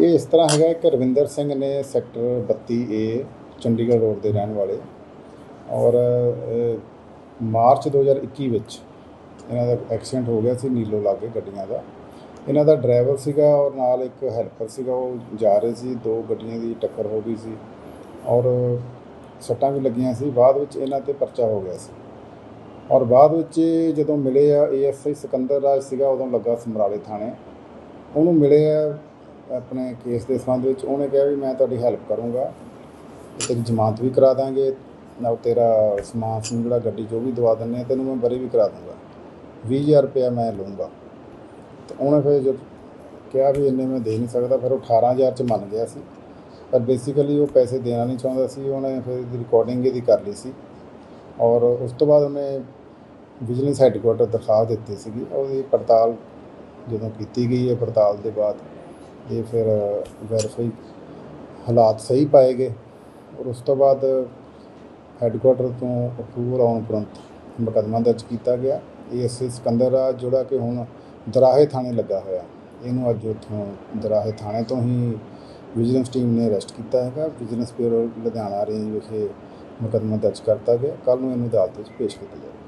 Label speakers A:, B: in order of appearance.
A: ਇਹ ਇਸ ਤਰ੍ਹਾਂ ਹੈਗਾ ਕਿ ਰਵਿੰਦਰ ਸਿੰਘ ਨੇ ਸੈਕਟਰ 32 ਏ ਚੰਡੀਗੜ੍ਹ ਰੋਡ ਦੇ ਰਹਿਣ ਵਾਲੇ ਔਰ ਅ, ਮਾਰਚ 2021 ਵਿੱਚ ਇਹਨਾਂ ਦਾ ਐਕਸੀਡੈਂਟ ਹੋ ਗਿਆ ਸੀ ਨੀਲੋ ਲਾਗੇ ਗੱਡੀਆਂ ਦਾ। ਇਹਨਾਂ ਦਾ ਡਰਾਈਵਰ ਸੀਗਾ ਔਰ ਨਾਲ ਇੱਕ ਹੈਲਪਰ ਸੀਗਾ ਉਹ ਜਾ ਰਹੇ ਸੀ ਦੋ ਗੱਡੀਆਂ ਦੀ ਟੱਕਰ ਹੋ ਗਈ ਸੀ ਔਰ ਸੱਟਾਂ ਵੀ ਲੱਗੀਆਂ ਸੀ। ਬਾਅਦ ਵਿੱਚ ਇਹਨਾਂ ਤੇ ਪਰਚਾ ਹੋ ਗਿਆ ਸੀ ਔਰ ਬਾਅਦ ਵਿੱਚ ਇਹ ਜਦੋਂ ਮਿਲੇ ਆ ਏਐਸਆਈ ਸਿਕੰਦਰ ਰਾਜ ਸੀਗਾ ਉਦੋਂ ਲੱਗਾ ਸਮਰਾਲੇ ਥਾਣੇ। ਉਹਨੂੰ ਮਿਲੇ ਆ ਆਪਣੇ ਕੇਸ ਦੇ ਸੰਬੰਧ ਵਿੱਚ ਉਹਨੇ ਕਿਹਾ ਵੀ ਮੈਂ ਤੁਹਾਡੀ ਹੈਲਪ ਕਰੂੰਗਾ। ਤੇਰੀ ਜ਼ਮਾਨਤ ਵੀ ਕਰਾ ਦਾਂਗੇ। ਨਾਲ ਤੇਰਾ ਸਮਾਨ ਸਮੂਨ ਜਿਹੜਾ ਗੱਡੀ ਜੋ ਵੀ ਦਵਾ ਦਿੰਦੇ ਆ, ਤੈਨੂੰ ਮੈਂ ਬਰੀ ਵੀ ਕਰਾ ਦੂੰਗਾ। 20000 ਰੁਪਇਆ ਮੈਂ ਲਊਂਗਾ। ਤੇ ਉਹਨੇ ਫਿਰ ਜਦ ਕਿਹਾ ਵੀ ਇੰਨੇ ਮੈਂ ਦੇ ਨਹੀਂ ਸਕਦਾ, ਫਿਰ ਉਹ 18000 ਚ ਮੰਨ ਗਿਆ ਸੀ। ਪਰ ਬੇਸਿਕਲੀ ਉਹ ਪੈਸੇ ਦੇਣਾ ਨਹੀਂ ਚਾਹੁੰਦਾ ਸੀ। ਉਹਨੇ ਫਿਰ ਇਹਦੀ ਰਿਕਾਰਡਿੰਗ ਇਹਦੀ ਕਰ ਲਈ ਸੀ। ਔਰ ਉਸ ਤੋਂ ਬਾਅਦ ਉਹਨੇ ਵਿਜੀਲੈਂਸ ਹੈੱਡਕੁਆਟਰ ਦਿਖਾ ਦਿੱਤੀ ਸੀਗੀ। ਉਹਦੀ ਪੜਤਾਲ ਜਦੋਂ ਕੀਤੀ ਗਈ ਹੈ, ਪੜਤਾਲ ਦੇ ਬਾਅਦ ਇਹ ਫਿਰ ਵੈਰੀਫਾਈ ਹਾਲਾਤ ਸਹੀ ਪਾਏ ਗਏ, ਔਰ ਉਸ ਤੋਂ ਬਾਅਦ ਹੈੱਡਕੁਆਟਰ ਤੋਂ ਅਪਰੂਵਲ ਆਉਣ ਉਪਰੰਤ ਮੁਕੱਦਮਾ ਦਰਜ ਕੀਤਾ ਗਿਆ। ਏਐਸਏ ਸਿਕੰਦਰ ਆ, ਜਿਹੜਾ ਕਿ ਹੁਣ ਦਰਾਹੇ ਥਾਣੇ ਲੱਗਾ ਹੋਇਆ। ਇਹਨੂੰ ਅੱਜ ਉੱਥੋਂ ਦਰਾਹੇ ਥਾਣੇ ਤੋਂ ਹੀ ਵਿਜੀਲੈਂਸ ਟੀਮ ਨੇ ਅਰੈਸਟ ਕੀਤਾ ਹੈਗਾ। ਵਿਜੀਲੈਂਸ ਬਿਊਰੋ ਲੁਧਿਆਣਾ ਰੇਂਜ ਵਿਖੇ ਮੁਕੱਦਮਾ ਦਰਜ ਕਰਤਾ ਗਿਆ। ਕੱਲ ਨੂੰ ਇਹਨੂੰ ਅਦਾਲਤ ਵਿੱਚ ਪੇਸ਼ ਕੀਤਾ ਜਾਵੇਗਾ।